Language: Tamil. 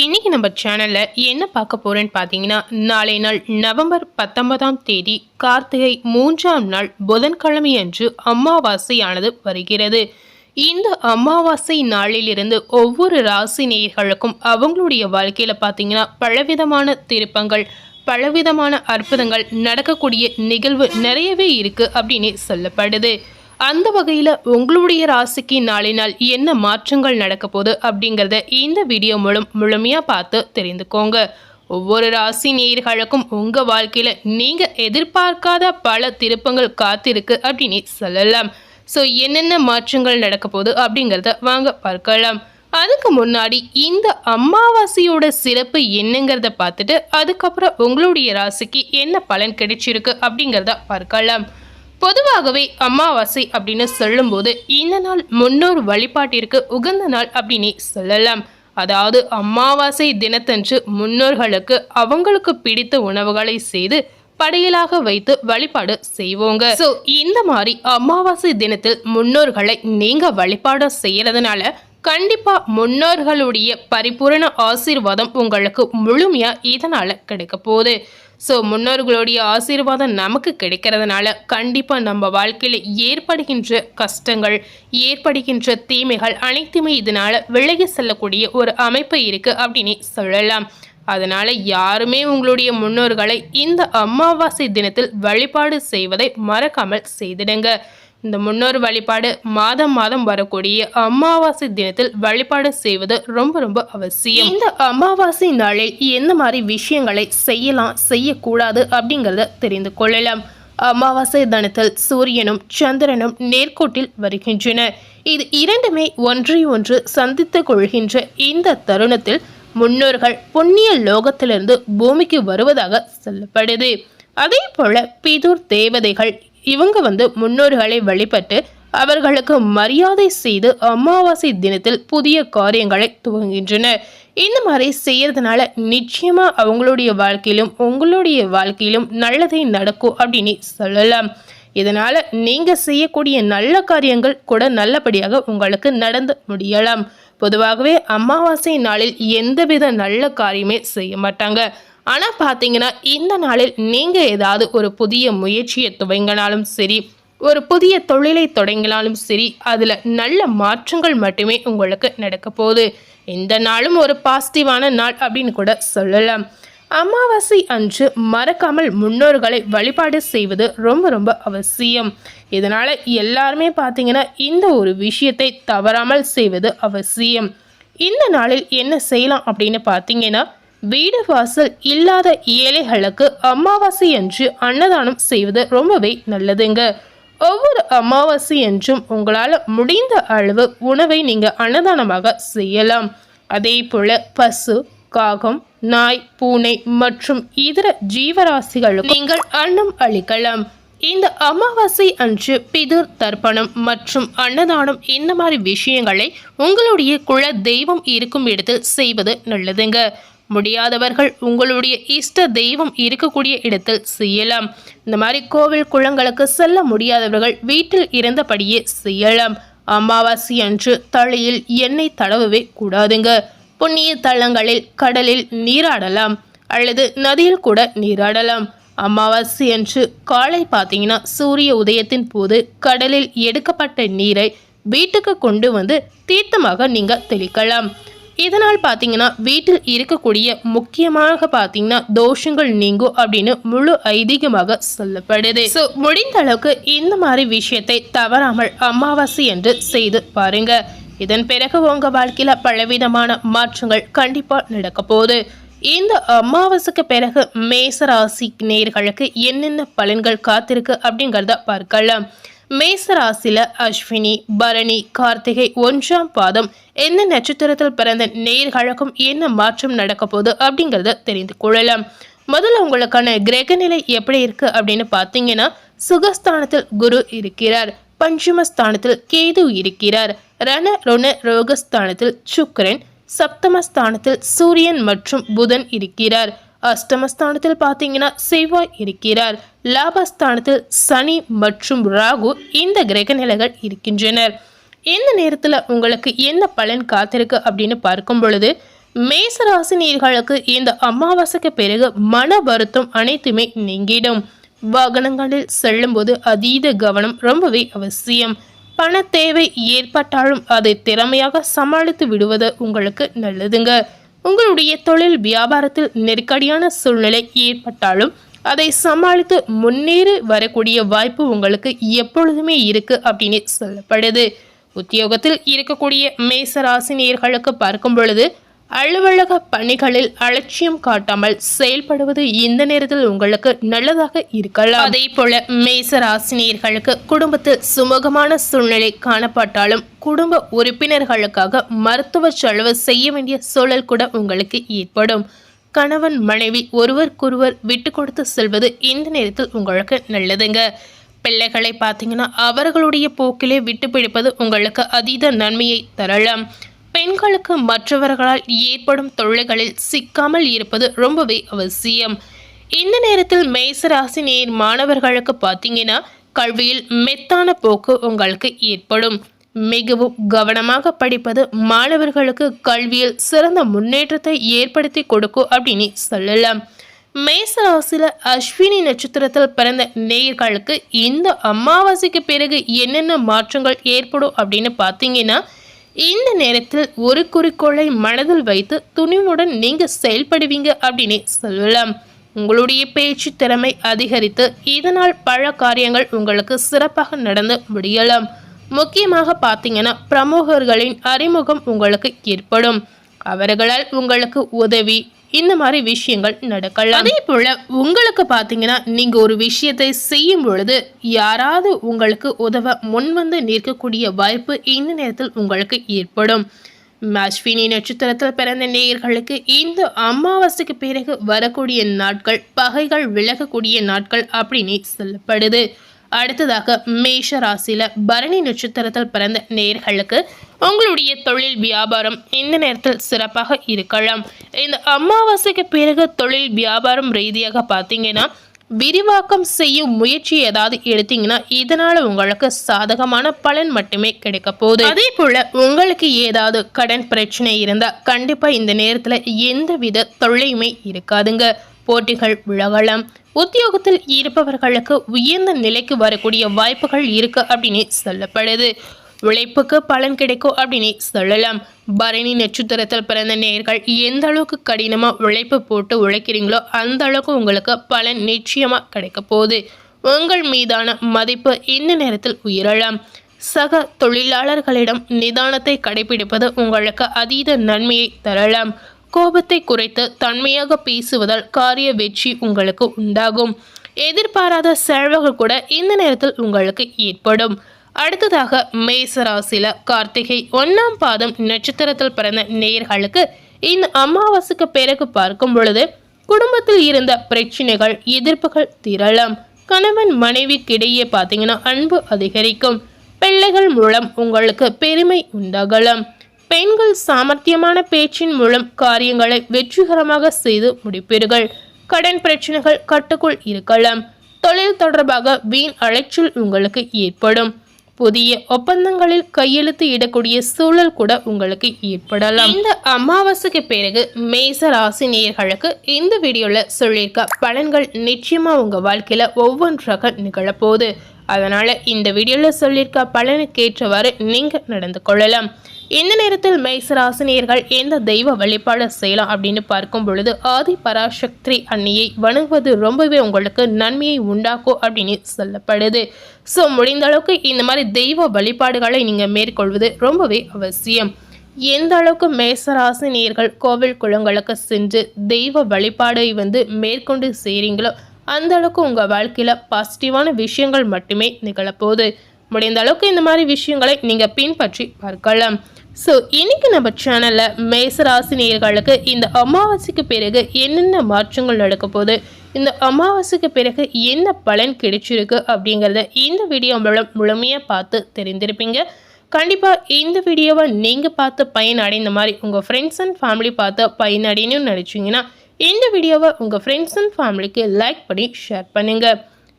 இன்னைக்கு நம்ம சேனலில் என்ன பார்க்க போகிறேன்னு பார்த்தீங்கன்னா நாளை நாள் நவம்பர் பத்தொன்பதாம் தேதி கார்த்திகை மூன்றாம் நாள் புதன்கிழமை அன்று அமாவாசையானது வருகிறது. இந்த அமாவாசை நாளிலிருந்து ஒவ்வொரு ராசி நேயர்களுக்கும் அவங்களுடைய வாழ்க்கையில் பார்த்தீங்கன்னா பலவிதமான திருப்பங்கள் பலவிதமான அற்புதங்கள் நடக்கக்கூடிய நிகழ்வு நிறையவே இருக்குது அப்படின்னு சொல்லப்படுது. அந்த வகையில் உங்களுடைய ராசிக்கு நாளை நாள் என்ன மாற்றங்கள் நடக்க போகுது அப்படிங்கிறத இந்த வீடியோ மூலம் முழுமையாக பார்த்து தெரிந்துக்கோங்க. ஒவ்வொரு ராசி நேர்களுக்கும் உங்கள் வாழ்க்கையில் நீங்கள் எதிர்பார்க்காத பல திருப்பங்கள் காத்திருக்கு அப்படின்னு சொல்லலாம். ஸோ என்னென்ன மாற்றங்கள் நடக்க போகுது அப்படிங்கிறத வாங்க பார்க்கலாம். அதுக்கு முன்னாடி இந்த அமாவாசையோட சிறப்பு என்னங்கிறத பார்த்துட்டு அதுக்கப்புறம் உங்களுடைய ராசிக்கு என்ன பலன் கிடைச்சிருக்கு அப்படிங்கிறத பார்க்கலாம். பொதுவாகவே அமாவாசை அப்படின்னு சொல்லும்போது இந்த நாள் முன்னோர் வழிபாட்டிற்கு உகந்த நாள் அப்படின்னு சொல்லலாம். அதாவது அமாவாசை தினத்தன்று முன்னோர்களுக்கு அவங்களுக்கு பிடித்த உணவுகளை செய்து படையலாக வைத்து வழிபாடு செய்வோங்க. ஸோ இந்த மாதிரி அமாவாசை தினத்தில் முன்னோர்களை நீங்கள் வழிபாடு செய்யறதுனால கண்டிப்பாக முன்னோர்களுடைய பரிபூரண ஆசீர்வாதம் உங்களுக்கு முழுமையாக இதனால் கிடைக்க போகுது. ஸோ முன்னோர்களுடைய ஆசீர்வாதம் நமக்கு கிடைக்கிறதுனால கண்டிப்பாக நம்ம வாழ்க்கையில் ஏற்படுகின்ற கஷ்டங்கள் ஏற்படுகின்ற தீமைகள் அனைத்துமே இதனால் விலகி செல்லக்கூடிய ஒரு அமைப்பு இருக்குது அப்படின்னு சொல்லலாம். அதனால் யாருமே உங்களுடைய முன்னோர்களை இந்த அமாவாசை தினத்தில் வழிபாடு செய்வதை மறக்காமல் செய்திடுங்க. இந்த முன்னோர் வழிபாடு மாதம் மாதம் வரக்கூடிய அமாவாசை தினத்தில் வழிபாடு செய்வது ரொம்ப ரொம்ப அவசியம். இந்த அமாவாசை நாளில் எந்த மாதிரி விஷயங்களை செய்யலாம் செய்யக்கூடாது அப்படிங்கிறத தெரிந்து கொள்ளலாம். அமாவாசை தினத்தில் சூரியனும் சந்திரனும் நேர்கோட்டில் வருகின்றன இது இரண்டுமே ஒன்றை ஒன்று சந்தித்துக் கொள்கின்ற இந்த தருணத்தில் முன்னோர்கள் புண்ணிய லோகத்திலிருந்து பூமிக்கு வருவதாக சொல்லப்படுது. அதே போல பிதூர் தேவதைகள் இவங்க வந்து முன்னோர்களை வழிபட்டு அவர்களுக்கு மரியாதை செய்து அமாவாசை தினத்தில் புதிய காரியங்களை துவங்குகின்றனர். இந்த மாதிரி செய்யறதுனால நிச்சயமா அவங்களுடைய வாழ்க்கையிலும் உங்களுடைய வாழ்க்கையிலும் நல்லதே நடக்கும் அப்படின்னு சொல்லலாம். இதனால நீங்க செய்யக்கூடிய நல்ல காரியங்கள் கூட நல்லபடியாக உங்களுக்கு நடந்து முடியலாம். பொதுவாகவே அமாவாசை நாளில் எந்தவித நல்ல காரியமே செய்ய மாட்டாங்க. ஆனால் பார்த்தீங்கன்னா இந்த நாளில் நீங்கள் ஏதாவது ஒரு புதிய முயற்சியை துவங்கினாலும் சரி ஒரு புதிய தொழிலை தொடங்கினாலும் சரி அதில் நல்ல மாற்றங்கள் மட்டுமே உங்களுக்கு நடக்க போகுது. இந்த நாளும் ஒரு பாசிட்டிவான நாள் அப்படின்னு கூட சொல்லலாம். அமாவாசை அன்று மறக்காமல் முன்னோர்களை வழிபாடு செய்வது ரொம்ப ரொம்ப அவசியம். இதனால் எல்லாருமே பார்த்தீங்கன்னா இந்த ஒரு விஷயத்தை தவறாமல் செய்வது அவசியம். இந்த நாளில் என்ன செய்யலாம் அப்படின்னு பார்த்தீங்கன்னா வீடு வாசல் இல்லாத ஏழைகளுக்கு அமாவாசை என்று அன்னதானம் செய்வது ரொம்பவே நல்லதுங்க. ஒவ்வொரு அமாவாசை என்றும் உங்களால் முடிந்த அளவு உணவை நீங்கள் அன்னதானமாக செய்யலாம். அதே போல் பசு காகம் நாய் பூனை மற்றும் இதர ஜீவராசிகளுக்கு நீங்கள் அன்னம் அளிக்கலாம். இந்த அமாவாசை அன்று பிதுர் தர்ப்பணம் மற்றும் அன்னதானம் இந்த மாதிரி விஷயங்களை உங்களுடைய குல தெய்வம் இருக்கும் இடத்தில் செய்வது நல்லதுங்க. முடியாதவர்கள் உங்களுடைய இஷ்ட தெய்வம் இருக்கக்கூடிய இடத்தில் செய்யலாம். இந்த மாதிரி கோவில் குளங்களுக்கு செல்ல முடியாதவர்கள் வீட்டில் இருந்தபடியே செய்யலாம். அமாவாசை அன்று தலையில் எண்ணெய் தடவவே கூடாதுங்க. புண்ணிய தளங்களில் கடலில் நீராடலாம். அல்லது நதியில் கூட நீராடலாம். அமாவாசை அன்று காலை பார்த்தீங்கன்னா சூரிய உதயத்தின் போது கடலில் எடுக்கப்பட்ட நீரை வீட்டுக்கு கொண்டு வந்து தீர்த்தமாக நீங்கள் தெளிக்கலாம். இதனால் பார்த்தீங்கன்னா வீட்டில் இருக்கக்கூடிய முக்கியமாக பார்த்தீங்கன்னா தோஷங்கள் நீங்கும் அப்படின்னு முழு ஐதீகமாக சொல்லப்படுது. ஸோ முடிந்த அளவுக்கு இந்த மாதிரி விஷயத்தை தவறாமல் அமாவாசை என்று செய்து பாருங்க. இதன் பிறகு உங்க வாழ்க்கையில பலவிதமான மாற்றங்கள் கண்டிப்பா நடக்க போகுது. இந்த அமாவாசைக்கு பிறகு மேசராசி நேர்களுக்கு என்னென்ன பலன்கள் காத்திருக்கு அப்படிங்கிறத பார்க்கலாம். மேசராசில அஸ்வினி பரணி கார்த்திகை ஒன்றாம் பாதம். எந்த நட்சத்திரத்தில் பிறந்த நேர்களுக்கும் என்ன மாற்றம் நடக்க போகுது அப்படிங்கிறத தெரிந்து கொள்ளலாம். முதல்ல உங்களுக்கான கிரக நிலை எப்படி இருக்கு அப்படின்னு பார்த்தீங்கன்னா சுகஸ்தானத்தில் குரு இருக்கிறார். பஞ்சமஸ்தானத்தில் கேது இருக்கிறார். ரண ரொண ரோகஸ்தானத்தில் சுக்கரன். சப்தமஸ்தானத்தில் சூரியன் மற்றும் புதன் இருக்கிறார். அஷ்டமஸ்தானத்தில் பார்த்தீங்கன்னா செவ்வாய் இருக்கிறார். லாபஸ்தானத்தில் சனி மற்றும் ராகு இந்த கிரக நிலைகள் இருக்கின்றனர். இந்த நேரத்தில் உங்களுக்கு என்ன பலன் காத்திருக்கு அப்படின்னு பார்க்கும் பொழுது மேசராசினியர்களுக்கு இந்த அமாவாசைக்கு பிறகு மன வருத்தம் அனைத்துமே நீங்கிடும். வாகனங்களில் செல்லும்போது அதீத கவனம் ரொம்பவே அவசியம். பண தேவை ஏற்பட்டாலும் அதை திறமையாக சமாளித்து விடுவது உங்களுக்கு நல்லதுங்க. உங்களுடைய தொழில் வியாபாரத்தில் நெருக்கடியான சூழ்நிலை ஏற்பட்டாலும் அதை சமாளித்து முன்னேறி வரக்கூடிய வாய்ப்பு உங்களுக்கு எப்பொழுதுமே இருக்கு அப்படின்னு சொல்லப்படுது. உத்தியோகத்தில் இருக்கக்கூடிய மேசராசினியர்களுக்கு பார்க்கும் பொழுது அலுவலக பணிகளில் அலட்சியம் காட்டாமல் செயல்படுவது இந்த நேரத்தில் உங்களுக்கு நல்லதாக இருக்கலாம். அதே போல மேசராசினியர்களுக்கு குடும்பத்தில் சுமூகமான சூழ்நிலை காணப்பட்டாலும் குடும்ப உறுப்பினர்களுக்காக மருத்துவ செலவு செய்ய வேண்டிய சூழல் கூட உங்களுக்கு ஏற்படும். கணவன் மனைவி ஒருவருக்கொருவர் விட்டு கொடுத்து செல்வது இந்த நேரத்தில் உங்களுக்கு நல்லதுங்க. பிள்ளைகளை பார்த்தீங்கன்னா அவர்களுடைய போக்கிலே விட்டு பிடிப்பது உங்களுக்கு அதீத நன்மையை தரலாம். பெண்களுக்கு மற்றவர்களால் ஏற்படும் தொல்லைகளில் சிக்காமல் இருப்பது ரொம்பவே அவசியம். இந்த நேரத்தில் மேசராசி நேர் மாணவர்களுக்கு பார்த்தீங்கன்னா கல்வியில் மெத்தான போக்கு உங்களுக்கு ஏற்படும். மிகவும் கவனமாக படிப்பது மாணவர்களுக்கு கல்வியில் சிறந்த முன்னேற்றத்தை ஏற்படுத்தி கொடுக்கும் அப்படின்னு சொல்லலாம். மேசராசில அஸ்வினி நட்சத்திரத்தில் பிறந்த நேயர்களுக்கு இந்த அமாவாசைக்கு பிறகு என்னென்ன மாற்றங்கள் ஏற்படும் அப்படின்னு பார்த்தீங்கன்னா இந்த நேரத்தில் ஒரு குறிக்கோளை மனதில் வைத்து துணிவுடன் நீங்க செயல்படுவீங்க அப்படின்னு சொல்லலாம். உங்களுடைய பேச்சு திறமை அதிகரித்து இதனால் பல காரியங்கள் உங்களுக்கு சிறப்பாக நடந்து முடியலாம். முக்கியமாக பார்த்தீங்கன்னா பிரமுகர்களின் அறிமுகம் உங்களுக்கு ஏற்படும். அவர்களால் உங்களுக்கு உதவி இந்த மாதிரி விஷயங்கள் நடக்கலாம். அதே போல உங்களுக்கு பார்த்தீங்கன்னா நீங்க ஒரு விஷயத்தை செய்யும் பொழுது யாராவது உங்களுக்கு உதவ முன் வந்து நிற்கக்கூடிய வாய்ப்பு இந்த நேரத்தில் உங்களுக்கு ஏற்படும். மாஷ்வினி நட்சத்திரத்தில் பிறந்த நேயர்களுக்கு இந்த அமாவாசைக்கு பிறகு வரக்கூடிய நாட்கள் பகைகள் விலகக்கூடிய நாட்கள் அப்படின்னு சொல்லப்படுது. அடுத்ததாக மேஷ ராசியில பரணி நட்சத்திரத்தில் பிறந்த நேர்களுக்கு உங்களுடைய தொழில் வியாபாரம் இந்த நேரத்தில் சிறப்பாக இருக்கலாம். இந்த அமாவாசைக்கு பிறகு தொழில் வியாபாரம் ரீதியாக பார்த்தீங்கன்னா விரிவாக்கம் செய்யும் முயற்சி ஏதாவது எடுத்தீங்கன்னா இதனால உங்களுக்கு சாதகமான பலன் மட்டுமே கிடைக்க போகுது. அதே போல உங்களுக்கு ஏதாவது கடன் பிரச்சனை இருந்தா கண்டிப்பா இந்த நேரத்துல எந்த வித தொல்லையுமே இருக்காதுங்க. போட்டிகள் விலகலாம் உத்தியோகத்தில் இருப்பவர்களுக்கு உயர்ந்த நிலைக்கு வரக்கூடிய வாய்ப்புகள் இருக்கு அப்படின்னு சொல்லப்படுது. உழைப்புக்கு பலன் கிடைக்கும் அப்படின்னு சொல்லலாம். பரணி நட்சத்திரத்தில் பிறந்த நேர்கள் எந்த அளவுக்கு கடினமாக உழைப்பு போட்டு உழைக்கிறீங்களோ அந்த அளவுக்கு உங்களுக்கு பலன் நிச்சயமாக கிடைக்க போகுது. உங்கள் மீதான மதிப்பு இந்த நேரத்தில் உயரலாம். சக தொழிலாளர்களிடம் நிதானத்தை கடைபிடிப்பது உங்களுக்கு அதீத நன்மையை தரலாம். கோபத்தை குறைத்து தன்மையாக பேசுவதால் காரிய வெற்றி உங்களுக்கு உண்டாகும். எதிர்பாராத செலவுகள் கூட இந்த நேரத்தில் உங்களுக்கு ஏற்படும். அடுத்ததாக மேசராசில கார்த்திகை ஒன்னாம் பாதம் நட்சத்திரத்தில் பிறந்த நேயர்களுக்கு இந்த அமாவாசைக்கு பிறகு பார்க்கும் பொழுது குடும்பத்தில் இருந்த பிரச்சனைகள் எதிர்ப்புகள் திரளம். கணவன் மனைவிக்கிடையே பார்த்தீங்கன்னா அன்பு அதிகரிக்கும். பிள்ளைகள் மூலம் உங்களுக்கு பெருமை உண்டாகலாம். பெண்கள் சாமர்த்தியமான பேச்சின் மூலம் காரியங்களை வெற்றிகரமாக செய்து முடிப்பீர்கள். கடன் பிரச்சனைகள் கட்டுக்குள் இருக்கலாம். தொழில் தொடர்பாக வீண் அலைச்சல் உங்களுக்கு ஏற்படும். புதிய ஒப்பந்தங்களில் கையெழுத்து இடக்கூடிய சூழல் கூட உங்களுக்கு ஏற்படலாம். இந்த அமாவாசைக்கு பிறகு மேச ராசி நேயர்களுக்கு இந்த வீடியோல சொல்லியிருக்க பலன்கள் நிச்சயமா உங்க வாழ்க்கையில ஒவ்வொன்றாக நிகழப்போகுது. அதனால இந்த வீடியோல சொல்லியிருக்க பலனுக்கேற்றவாறு நீங்க நடந்து கொள்ளலாம். இந்த நேரத்தில் மேசராசினியர்கள் எந்த தெய்வ வழிபாடு செய்யலாம் அப்படின்னு பார்க்கும் பொழுது ஆதி பராசக்தி அன்னியை வணங்குவது ரொம்பவே உங்களுக்கு நன்மையை உண்டாக்கும் அப்படின்னு சொல்லப்படுது. ஸோ முடிந்த அளவுக்கு இந்த மாதிரி தெய்வ வழிபாடுகளை நீங்கள் மேற்கொள்வது ரொம்பவே அவசியம். எந்த அளவுக்கு மேசராசி நேர்கள் கோவில் குளங்களுக்கு சென்று தெய்வ வழிபாடை வந்து மேற்கொண்டு செய்கிறீங்களோ அந்த அளவுக்கு உங்கள் வாழ்க்கையில் பாசிட்டிவான விஷயங்கள் மட்டுமே நிகழப்போகுது. முடிந்த அளவுக்கு இந்த மாதிரி விஷயங்களை நீங்கள் பின்பற்றி பார்க்கலாம். ஸோ இன்னைக்கு நம்ம சேனலில் மேசராசினியர்களுக்கு இந்த அமாவாசைக்கு பிறகு என்னென்ன மாற்றங்கள் நடக்க போகுது? இந்த அமாவாசைக்கு பிறகு என்ன பலன் கிடைச்சிருக்கு அப்படிங்கிறத இந்த வீடியோ மூலம் முழுமையாக பார்த்து தெரிந்திருப்பீங்க. கண்டிப்பாக இந்த வீடியோவை நீங்கள் பார்த்து பயனடைந்த மாதிரி உங்கள் ஃப்ரெண்ட்ஸ் அண்ட் ஃபேமிலி பார்த்து பயனடைன்னு நினச்சிங்கன்னா இந்த வீடியோவை உங்கள் ஃப்ரெண்ட்ஸ் அண்ட் ஃபேமிலிக்கு லைக் பண்ணி ஷேர் பண்ணுங்கள்